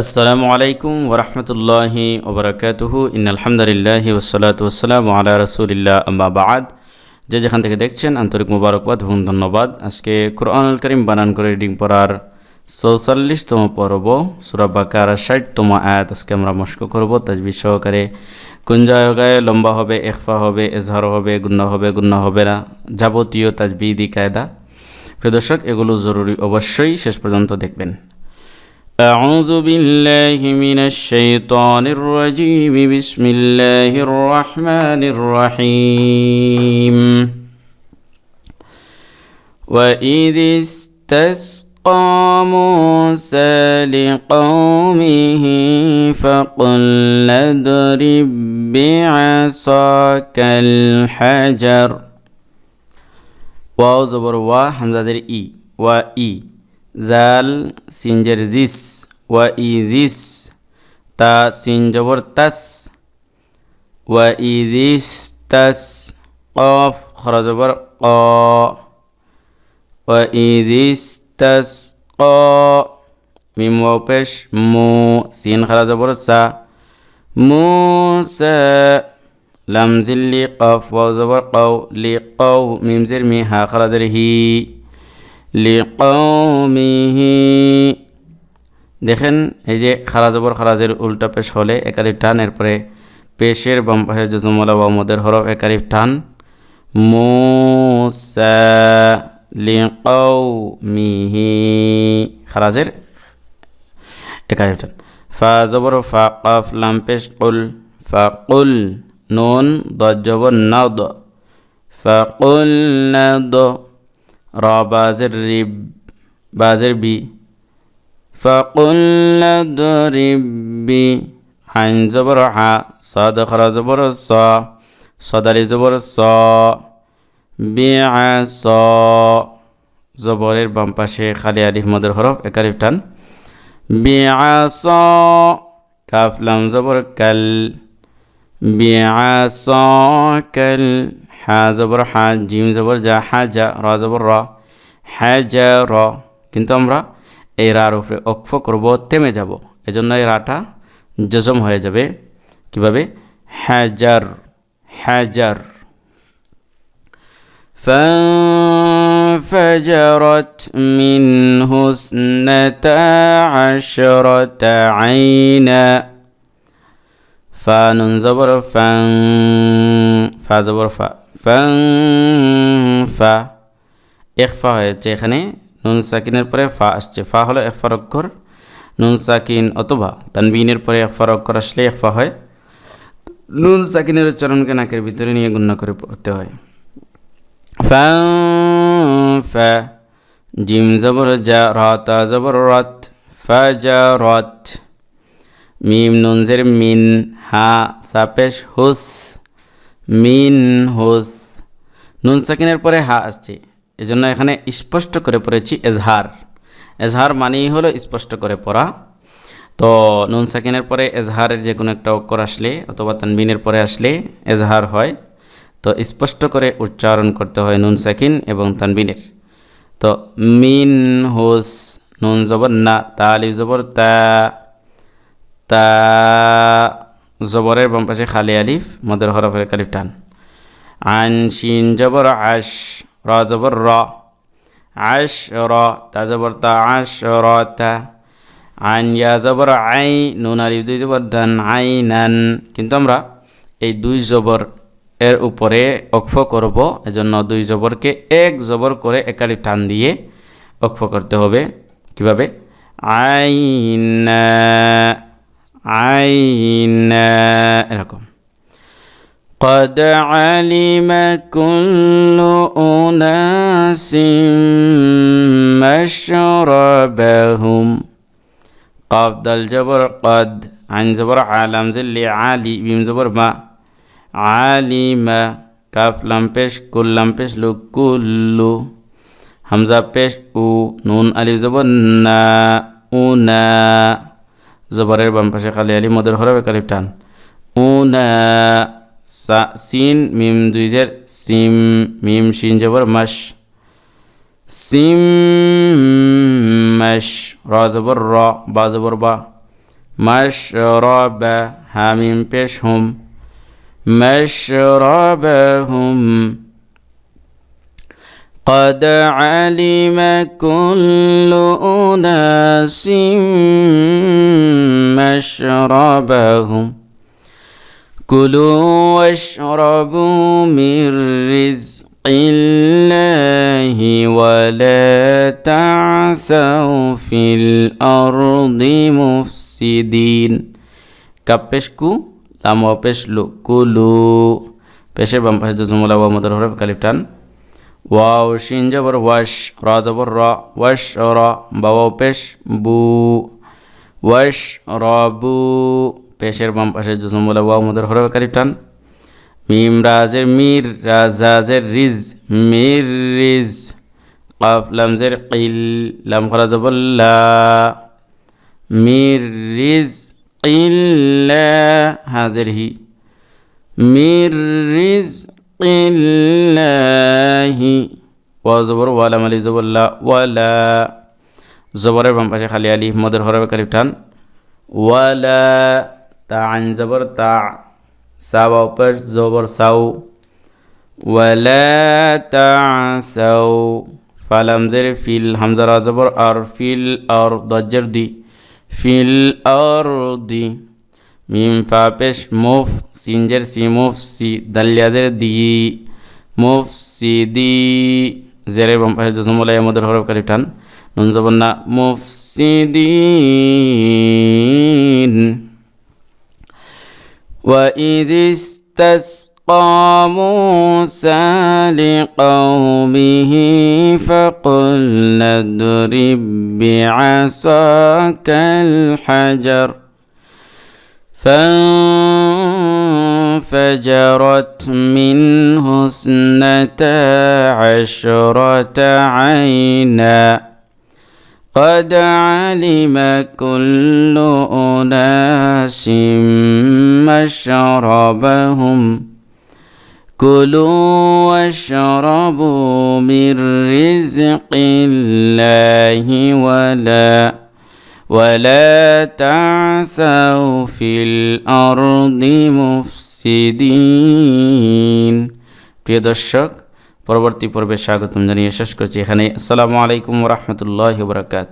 আসসালামু আলাইকুম ওরহমতুল্লাহি ওবরাকাতুহু। ইন আলহামদুলিল্লাহি ওসলাত ওসালাম আলা রসুলিল্লাহ আম্মা বাদ। যে যেখান থেকে দেখছেন, আন্তরিক মুবারকবাদ এবং ধন্যবাদ। আজকে কোরআনুল করিম বানান করে রিডিং পড়ার চৌচল্লিশতম পর্ব সুরাবাকার ষাটতম আয়াত আজকে আমরা মস্ক করব। তাজবির সহকারে কুঞ্জায়গায় লম্বা হবে একফা হবে, এজহার হবে, গুন্না হবে গুন্না হবে না, যাবতীয় তাজবিদি কায়দা প্রিয় দর্শক, এগুলো জরুরি অবশ্যই। শেষ পর্যন্ত দেখবেন। أعوذ بالله من الشيطان الرجيم. بسم الله الرحمن الرحيم. وإذ استسقى موسى لقومه فقل اضرب بعصاك الحجر. واو زبر وا حمزة إي وا إي জাল সিনজের জিস ওয়া ই জিস তা সিন জবর তাস ওয়া ই জিস তাস কফ খরা জবর ক ওয়া ই জিস তাস ক মিম ওয়াও পেশ মু সিন খরা জবর সা মুসা লামজিল লি কফ ওয়াও জবর লি কাউ মিমজের মি হা খরাজের হি লি কৌমিহি দেখেন, এই যে খারা জবর খারাজের উল্টা পেশ হলে একালিফ টান, এরপরে পেশের বাম পাশে জজমলা বা মদের হরফ একালিফ টান। মুসা লি কৌমিহি খারাজের একালিফ টান। ফা জবর, ফা কফ, লাম পেশ, কুল, ফা কুল, নুন দজবর নাদ। ফাকুল নাদ। র বাজের রিব, বাজের বি। রিবি হাইন জবর হা সাদ খরা জবর স, সদালি জবর স বিআ স। জবরের বাম পাশে খালি আলিফ মদের হরফ একালিফ টান। বিআ স কাফ লাম জবর কাল। বিআসাকাল হা জবর হা জিম জবর যা হা যা র জবর র হ্যা যা র কিন্তু আমরা এই রার উপরে অক্ষ করব থেমে যাব এজন্য এই রাটা জজম হয়ে যাবে কিভাবে হ্যাজার হ্যাজার فانفجرت منه اثنتا عشرة عينا ফা, নুন, জবর, ফাং, ফা, জবর, ফা, ফাং, ফা। একফা হয়েছে এখানে। নুন সাকিনের পরে ফা আসছে। ফা হলো একফার অক্ষর, নুন সাকিন অথবা তানবিনের পরে একফার অক্ষর আসলে একফা হয়। নুন সাকিনের উচ্চারণকে নাকের ভিতরে নিয়ে গুণনা করে পড়তে হয়। ফা ফা, জিম, জবর যা রাতা জবর, রত, ফা যা রত। মিম নুনজের মিন, হা, সাপেশ, হুস, মিন, হুস। নুন সাকিনের পরে হা আসছে। এজন্য এখানে স্পষ্ট করে পড়েছি এজহার। এজহার মানেই হলো স্পষ্ট করে পড়া। তো নুন সাকিনের পরে এজহারের যে কোনো একটা অক্ষর আসলে অথবা তানবিনের পরে আসলে এজহার হয়। তো স্পষ্ট করে উচ্চারণ করতে হয় নুন সাকিন এবং তানবিনের। তো মিন, হুস, নুন জবর না তালি জবর তা। তা জবরের বাম পাশে খালি আলিফ, মদের হরফের কালিফ টান। আন, শিন, জবর, আশ, র, জবর, র। আশ, র, তা জবর, তা, আশ, র, তা। আন, ইয়া, জবর, আই, নুন, আলিফ, দুই জবর, ডান, আই, নান। কিন্তু আমরা এই দুই জবর এর উপরে অক্ষ করব, এজন্য দুই জবরকে এক জবর করে একালি টান দিয়ে অক্ষ করতে হবে। কীভাবে? আইনা عينا. لكم قد علم كل أناس مشربهم. قاف الجبر قد عن زبر عالم زل عالي بيم زبر ما. عالم كاف لم پیش كل لم بيش لو كل. همزة پیش أو نون ألف زبر نا اونا জবরের বাম পাশে খালি আলি, মদের হরবে কালিফ টান। উনা, সা, সিন, মিম দুইজের সিম, মিম সিন জবর মাস সিম মাস র, জবর, র, বা, জবর, বা। মাশরাবা হামিম পেশ, হুম। মাশরাবাহুম قد علم كل أناس مشربهم كلوا واشربوا من رزق الله ولا تعثوا في الأرض مفسدين কাপেশকু লাম পেশলু কুলু পেশের বাম পাশে জুমলা ওয়া মদর হরফ কালিফ টান ওয়াও শিন জবর ওয়াশ র জবর র ওয়াশ র বাবাও পেশ বু ওয়াশ র বু পেশের বাম পাশে বলে ওয়াও মদর হরফ কালিফ টান মিম রাজের মির রাজাজের রিজ মির রিজ কাফ লামজের কিল লাম খরা জবল্লা মির রিজ কিল্লা হাজের হি মির রিজ কিল্লাহি ওয়া জবর ওয়ালা মালি জবল্লা ওয়ালা জবরের বাম পাশে খালি আলি মদের হরবে কালিফ টান ওয়ালা তা আইন জবর তা সাওয়া উপর জবর সাউ ওয়ালা তাসাউ ফালাম জের ফিল হামজা রা জবর আর ফিল আর দজ্জর দি ميم فابش موف سينجر سي موف سي دل در دي موف سي دي زر بمبش جسم ولا يمدر حرف كاليفتان نون زبنا موف سي دين وإذ استسقى موسى لقومه فقل اضرب بعصاك الحجر فانفجرت منه اثنتا عشرة عينا. قد علم كل أناس مشربهم. كلوا واشربوا من رزق الله ولا ولا تعثوا في الأرض مفسدين প্রিয় দর্শক পরবর্তী পর্বে স্বাগতম জানিয়ে শেষ করছি এখানে আসসালামু আলাইকুম রহমতুল্লাহ বরকাত